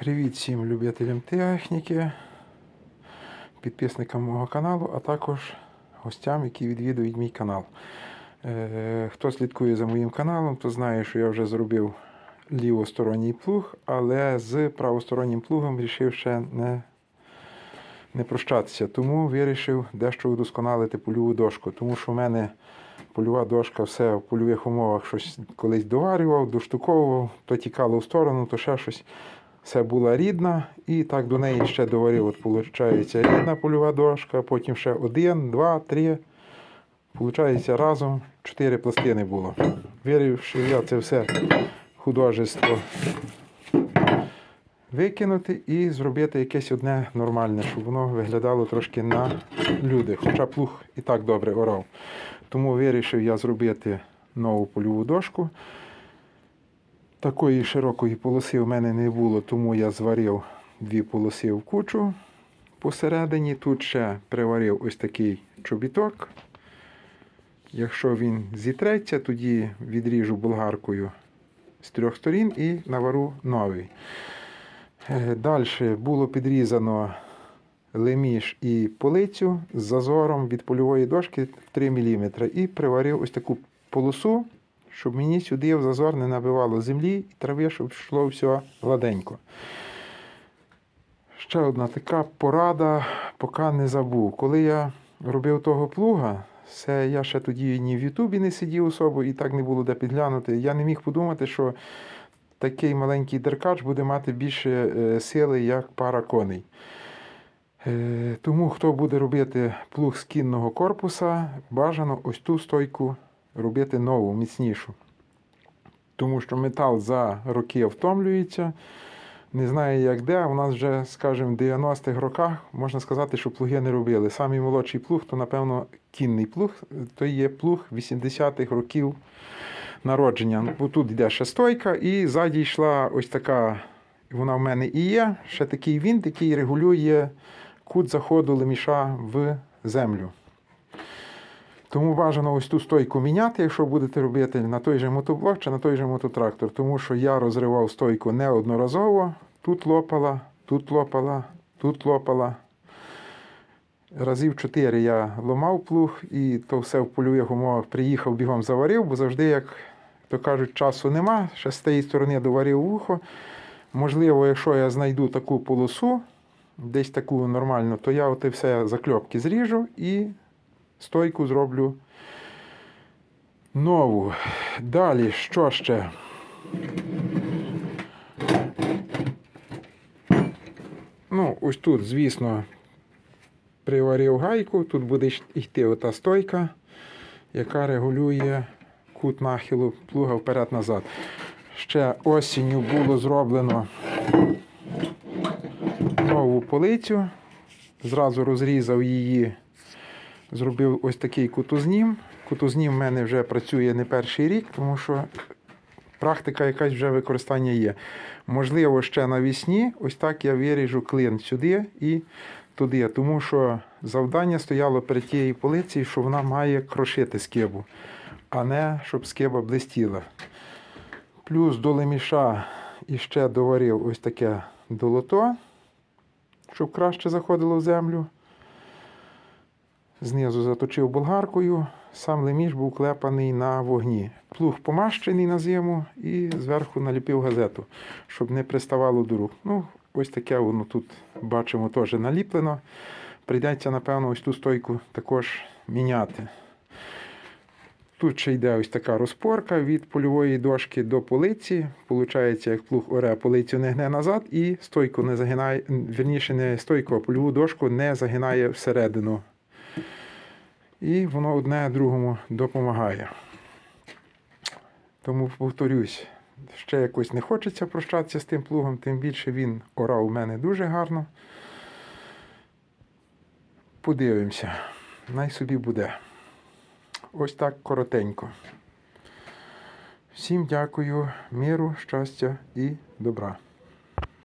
Привіт всім любителям техніки, підписникам мого каналу, а також гостям, які відвідують мій канал. Е, Хто слідкує за моїм каналом, то знає, що я вже зробив лівосторонній плуг, але з правостороннім плугом вирішив ще не, не прощатися. Тому вирішив дещо удосконалити польову дошку, тому що в мене польова дошка все в польових умовах щось колись доварював, доштуковував, то тікало в сторону, то ще щось. Це була рідна, і так до неї ще доварив. От виходить рідна польова дошка, потім ще один, два, три. Получається, разом чотири пластини було. Вирішив я це все художество викинути і зробити якесь одне нормальне, щоб воно виглядало трошки на люди. Хоча плуг і так добре орав. Тому вирішив я зробити нову польову дошку. Такої широкої полоси в мене не було, тому я зварив дві полоси в кучу посередині. Тут ще приварив ось такий чобіток. Якщо він зітреться, тоді відріжу болгаркою з трьох сторін і навару новий. Далі було підрізано леміш і полицю з зазором від польової дошки в 3 мм і приварив ось таку полосу щоб мені сюди в зазор не набивало землі і трави, щоб йшло все гладенько. Ще одна така порада, поки не забув. Коли я робив того плуга, це я ще тоді ні в Ютубі не сидів особо і так не було де підглянути. Я не міг подумати, що такий маленький деркач буде мати більше е, сили, як пара коней. Е, Тому хто буде робити плуг з кінного корпуса, бажано ось ту стойку робити нову, міцнішу. Тому що метал за роки втомлюється. Не знаю, як де. У нас вже, скажімо, в 90-х роках можна сказати, що плуги не робили. Самий молодший плуг, то, напевно, кінний плуг, то є плуг 80-х років народження. Бо тут йде ще стойка, і ззаді йшла ось така, вона в мене і є, ще такий вінт, який регулює кут заходу леміша в землю. Тому бажано ось ту стойку міняти, якщо будете робити на той же мотоблок чи на той же мототрактор. Тому що я розривав стойку неодноразово. Тут лопала, тут лопала, тут лопала. Разів чотири я ломав плуг і то все в польових умовах приїхав, бігом заварив, бо завжди, як то кажуть, часу нема. Ще з тієї сторони доварив вухо. Можливо, якщо я знайду таку полосу, десь таку нормальну, то я оте все закльопки зріжу і стойку зроблю нову. Далі, що ще? Ну, ось тут, звісно, приварив гайку, тут буде йти ота стойка, яка регулює кут нахилу плуга вперед-назад. Ще осінню було зроблено нову полицю, зразу розрізав її Зробив ось такий кутузнім. Кутузнім в мене вже працює не перший рік, тому що практика якась вже використання є. Можливо, ще навісні, ось так я виріжу клин сюди і туди. Тому що завдання стояло перед тією полицією, що вона має крошити скибу, а не щоб скиба блистіла. Плюс до леміша іще доварив ось таке долото, щоб краще заходило в землю. Знизу заточив болгаркою, сам леміш був клепаний на вогні. Плуг помащений на зиму і зверху наліпив газету, щоб не приставало до рук. Ну, ось таке воно тут бачимо теж наліплено. Прийдеться, напевно, ось ту стойку також міняти. Тут ще йде ось така розпорка від польової дошки до полиці. Получається, як плуг оре, полицю не гне назад і стойку не загинає, верніше не стойку, а польову дошку не загинає всередину. І воно одне другому допомагає. Тому повторюсь, ще якось не хочеться прощатися з тим плугом, тим більше він орав у мене дуже гарно. Подивимося, най собі буде. Ось так коротенько. Всім дякую, миру, щастя і добра.